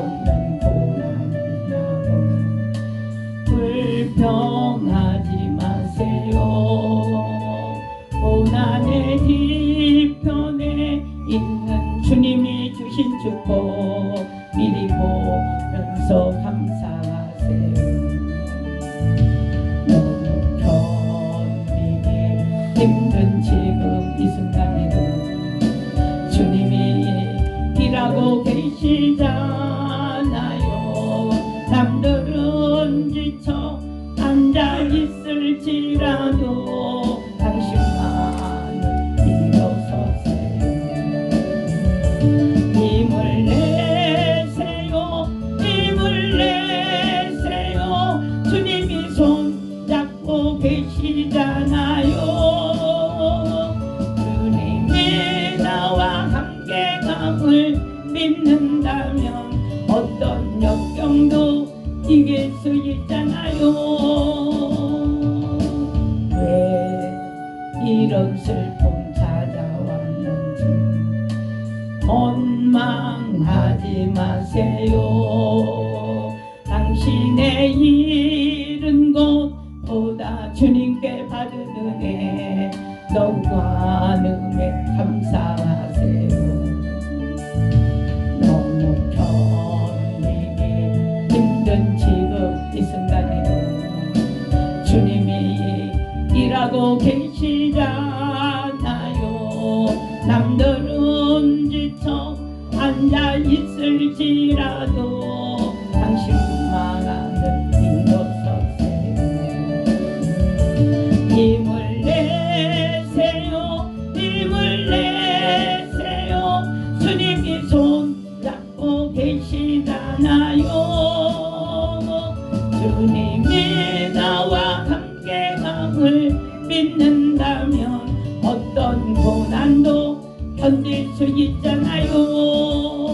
없는 고난이라고 불평하지 마세요. 고난의 뒤편에 있는 주님이 주신 축복 미리 보면서 감사하세요. 너무 힘든 지금 이 순간에도 주님이 일하고 계시다 앉아 있을지라도 당신만은 일어서세요. 힘을 내세요 힘을 내세요. 주님이 손잡고 계시잖아요. 주님이 나와 함께 감을 믿는다면 어떤 역경도 이길 이런 슬픔 찾아왔는지. 원망하지 마세요. 당신의 잃은 것보다 주님께 받은 은혜. 너무 많음 일하고 계시잖아요. 남들은 지쳐 앉아 있을지라도 힘을 내세요 주님이 손 잡고 계시잖아요. 주님 견딜 수 있잖아요